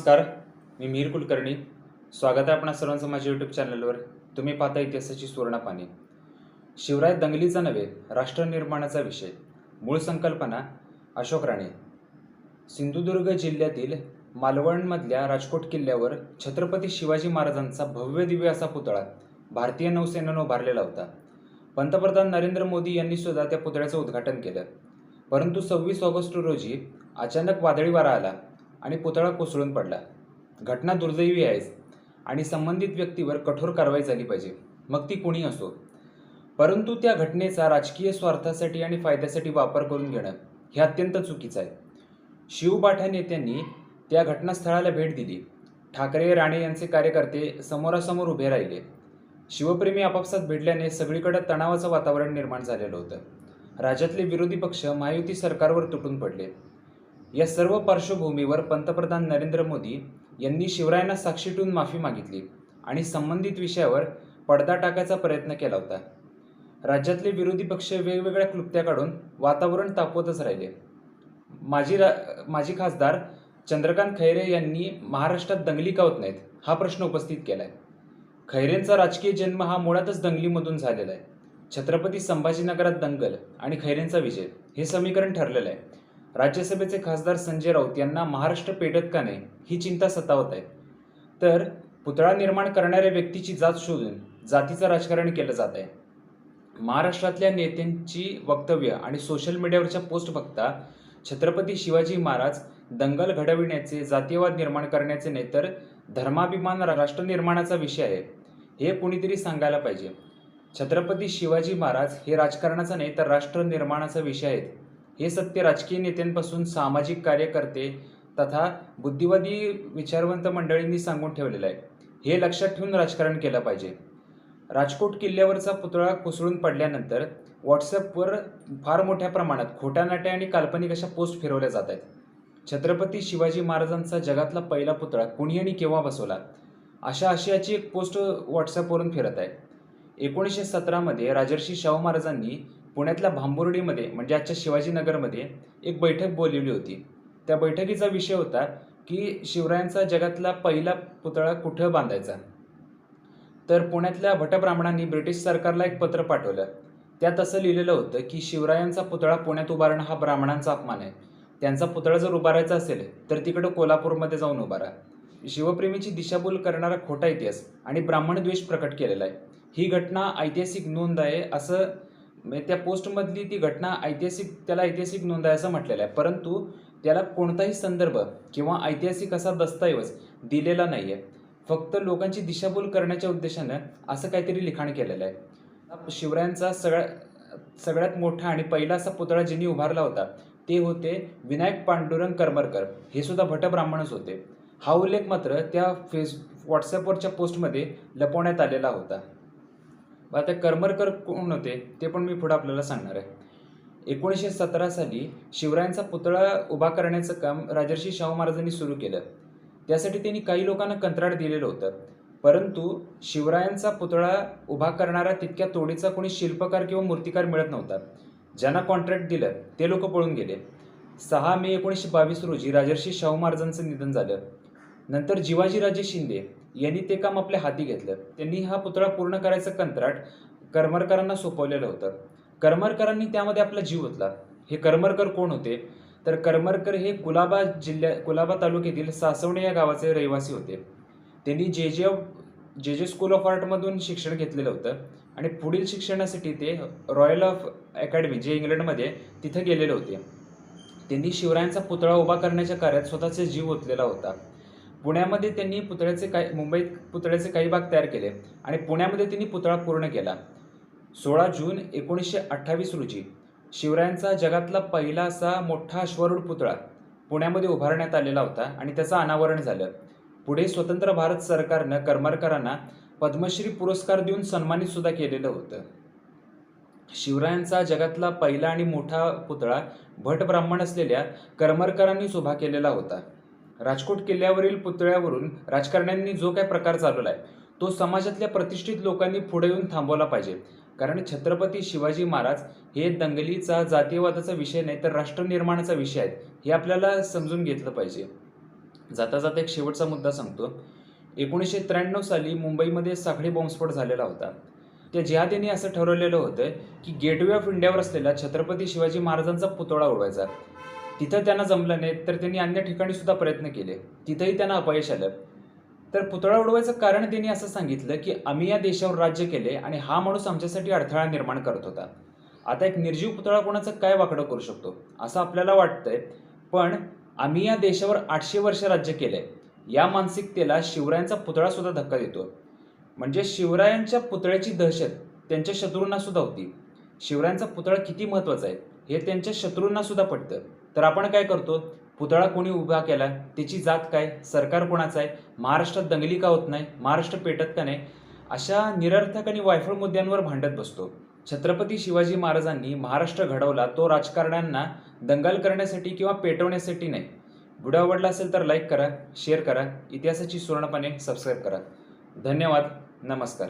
नमस्कार मी मीर कुलकर्णी. स्वागत आहे आपणा सर्वांचं माझ्या यूट्यूब चॅनलवर तुम्ही पाहता इतिहासाची सुवर्णपाने. शिवराय दंगलीचा नव्हे राष्ट्र निर्माणाचा विषय. मूळ संकल्पना अशोक राणे. सिंधुदुर्ग जिल्ह्यातील मालवणमधल्या राजकोट किल्ल्यावर छत्रपती शिवाजी महाराजांचा भव्य दिव्य असा पुतळा भारतीय नौसेनेनं उभारलेला होता. पंतप्रधान नरेंद्र मोदी यांनी सुद्धा त्या पुतळ्याचं उद्घाटन केलं. परंतु सव्वीस ऑगस्ट रोजी अचानक वादळी वारा आला. आणि पुतळा कोसळून पडला. घटना दुर्दैवी आहेच आणि संबंधित व्यक्तीवर कठोर कारवाई झाली पाहिजे. मग ती कुणी असो. परंतु त्या घटनेचा राजकीय स्वार्थासाठी आणि फायद्यासाठी वापर करून घेणं हे अत्यंत चुकीचं आहे. शिवबाठा नेत्यांनी त्या घटनास्थळाला भेट दिली. ठाकरे राणे यांचे कार्यकर्ते समोरासमोर उभे राहिले. शिवप्रेमी आपापसात भिडल्याने सगळीकडे तणावाचं वातावरण निर्माण झालेलं होतं. राज्यातले विरोधी पक्ष महायुती सरकारवर तुटून पडले. या सर्व पार्श्वभूमीवर पंतप्रधान नरेंद्र मोदी यांनी शिवरायांना साक्षीटून माफी मागितली आणि संबंधित विषयावर पडदा टाकायचा प्रयत्न केला होता. राज्यातले विरोधी पक्ष वेगवेगळ्या क्लुप्त्या काढून वातावरण तापवतच राहिले. माजी रा माजी खासदार चंद्रकांत खैरे यांनी महाराष्ट्रात दंगली का होत नाहीत हा प्रश्न उपस्थित केला आहे खैरेंचा राजकीय जन्म हा मुळातच दंगलीमधून झालेला आहे. छत्रपती संभाजीनगरात दंगल आणि खैरेंचा विजय हे समीकरण ठरलेलं आहे. राज्यसभेचे खासदार संजय राऊत यांना महाराष्ट्र पेटत का नाही ही चिंता सतावत आहे तर पुतळा निर्माण करणाऱ्या व्यक्तीची जात शोधून जातीचं राजकारण केलं जात आहे. महाराष्ट्रातल्या नेत्यांची वक्तव्य आणि सोशल मीडियावरच्या पोस्ट बघता छत्रपती शिवाजी महाराज दंगल घडविण्याचे जातीयवाद निर्माण करण्याचे नाही तर धर्माभिमान राष्ट्र निर्माणाचा विषय आहे हे कुणीतरी सांगायला पाहिजे. छत्रपती शिवाजी महाराज हे राजकारणाचा नाही तर राष्ट्र निर्माणाचा विषय आहेत. हे सत्य राजकीय नेत्यांपासून सामाजिक कार्यकर्ते तथा बुद्धिवादी विचारवंत मंडळींनी सांगून ठेवलेलं आहे. हे लक्षात ठेवून राजकारण केलं पाहिजे. राजकोट किल्ल्यावरचा पुतळा कोसळून पडल्यानंतर व्हॉट्सअपवर फार मोठ्या प्रमाणात खोट्या नाट्या आणि काल्पनिक अशा पोस्ट फिरवल्या जात आहेत. छत्रपती शिवाजी महाराजांचा जगातला पहिला पुतळा कुणी आणि केव्हा बसवला? अशा आशयाची एक पोस्ट व्हॉट्सअपवरून फिरत आहे. एकोणीसशे सतरामध्ये राजर्षी शाहू महाराजांनी पुण्यातल्या भांबुर्डीमध्ये म्हणजे आजच्या शिवाजीनगरमध्ये एक बैठक बोलवली होती. त्या बैठकीचा विषय होता की शिवरायांचा जगातला पहिला पुतळा कुठं बांधायचा? तर पुण्यातल्या भटब्राह्मणांनी ब्रिटिश सरकारला एक पत्र पाठवलं. त्यात असं लिहिलेलं होतं की शिवरायांचा पुतळा पुण्यात उभारणं हा ब्राह्मणांचा अपमान आहे. त्यांचा पुतळा जर उभारायचा असेल तर तिकडं कोल्हापूरमध्ये जाऊन उभारा. शिवप्रेमीची दिशाभूल करणारा खोटा इतिहास आणि ब्राह्मण द्वेष प्रकट केलेला आहे. ही घटना ऐतिहासिक नोंद आहे असं म्हणजे त्या पोस्टमधली ती घटना ऐतिहासिक त्याला ऐतिहासिक नोंद आहे असं म्हटलेलं आहे. परंतु त्याला कोणताही संदर्भ किंवा ऐतिहासिक असा दस्तऐवज दिलेला नाही आहे फक्त लोकांची दिशाभूल करण्याच्या उद्देशानं असं काहीतरी लिखाण केलेलं आहे. शिवरायांचा सगळ्या सगळ्यात मोठा आणि पहिला असा पुतळा ज्यांनी उभारला होता ते होते विनायक पांडुरंग करमरकर. हे सुद्धा भटब्राह्मणच होते. हा उल्लेख मात्र त्या फेस व्हॉट्सअपवरच्या पोस्टमध्ये लपवण्यात आलेला होता. आता करमरकर कोण होते ते पण मी पुढे आपल्याला सांगणार आहे. एकोणीसशे सतरा साली शिवरायांचा पुतळा उभा करण्याचं काम राजर्षी शाहू महाराजांनी सुरू केलं. त्यासाठी त्यांनी काही लोकांना कंत्राट दिलेलं होतं. परंतु शिवरायांचा पुतळा उभा करणारा तितक्या तोडीचा कोणी शिल्पकार किंवा मूर्तिकार मिळत नव्हता. ज्यांना कॉन्ट्रॅक्ट दिलं ते लोक पळून गेले. सहा मे एकोणीसशे बावीस रोजी राजर्षी शाहू महाराजांचं निधन झालं. नंतर जिवाजीराजे शिंदे यांनी ते काम आपल्या हाती घेतलं. त्यांनी हा पुतळा पूर्ण करायचं कंत्राट करमरकरांना सोपवलेलं होतं. करमरकरांनी त्यामध्ये आपला जीव ओतला. हे करमरकर कोण होते? तर करमरकर हे कुलाबा जिल्ह्या कुलाबा तालुक्यातील सासवणे या गावाचे रहिवासी होते. त्यांनी जे जे जे जे स्कूल ऑफ आर्टमधून शिक्षण घेतलेलं होतं आणि पुढील शिक्षणासाठी ते रॉयल ऑफ अकॅडमी जे इंग्लंडमध्ये तिथं गेलेले होते. त्यांनी शिवरायांचा पुतळा उभा करण्याच्या कार्यात स्वतःचा जीव ओतलेला होता. पुण्यामध्ये त्यांनी पुतळ्याचे काही मुंबईत पुतळ्याचे काही भाग तयार केले आणि पुण्यामध्ये त्यांनी पुतळा पूर्ण केला. सोळा जून एकोणीसशे अठ्ठावीस रोजी शिवरायांचा जगातला पहिला असा मोठा अश्वरूढ पुतळा पुण्यामध्ये उभारण्यात आलेला होता आणि त्याचं अनावरण झालं. पुढे स्वतंत्र भारत सरकारनं करमरकरांना पद्मश्री पुरस्कार देऊन सन्मानित सुद्धा केलेलं होतं. शिवरायांचा जगातला पहिला आणि मोठा पुतळा भट ब्राह्मण असलेल्या करमरकरांनीच उभा केलेला होता. राजकोट किल्ल्यावरील पुतळ्यावरून राजकारण्यांनी जो काही प्रकार चालवला आहे तो समाजातल्या प्रतिष्ठित लोकांनी पुढे येऊन थांबवला पाहिजे. कारण छत्रपती शिवाजी महाराज हे दंगलीचा जातीयवादाचा विषय नाही तर राष्ट्र निर्माणाचा विषय आहे हे आपल्याला समजून घेतलं पाहिजे. जाता जाता एक शेवटचा मुद्दा सांगतो. एकोणीसशे त्र्याण्णव साली मुंबईमध्ये साखळी बॉम्बस्फोट झालेला होता. त्या जिहादींनी असं ठरवलेलं होतं की गेटवे ऑफ इंडियावर असलेला छत्रपती शिवाजी महाराजांचा पुतळा उडवायचा. तिथं त्यांना जमलं नाही तर त्यांनी अन्य ठिकाणी सुद्धा प्रयत्न केले. तिथंही त्यांना अपयश आलं. तर पुतळा उडवायचं कारण त्यांनी असं सांगितलं की आम्ही या देशावर राज्य केले आणि हा माणूस आमच्यासाठी अडथळा निर्माण करत होता. आता एक निर्जीव पुतळा कोणाचं काय वाकडं करू शकतो? असं आपल्याला वाटतंय. पण आम्ही या देशावर आठशे वर्ष राज्य केलंय. या मानसिकतेला शिवरायांचा पुतळा सुद्धा धक्का देतो. म्हणजे शिवरायांच्या पुतळ्याची दहशत त्यांच्या शत्रूंना सुद्धा होती. शिवरायांचा पुतळा किती महत्त्वाचा आहे हे त्यांच्या शत्रूंना सुद्धा पटतं. तर आपण काय करतो? पुतळा कोणी उभा केला त्याची जात काय? सरकार कोणाचं आहे? महाराष्ट्रात दंगली का होत नाही? महाराष्ट्र पेटत का नाही? अशा निरर्थक आणि वायफळ मुद्द्यांवर भांडत बसतो. छत्रपती शिवाजी महाराजांनी महाराष्ट्र घडवला तो राजकारण्यांना दंगल करण्यासाठी किंवा पेटवण्यासाठी नाही. व्हिडिओ आवडला असेल तर लाईक करा शेअर करा इतिहासाची सुवर्णपणे सबस्क्राईब करा. धन्यवाद नमस्कार.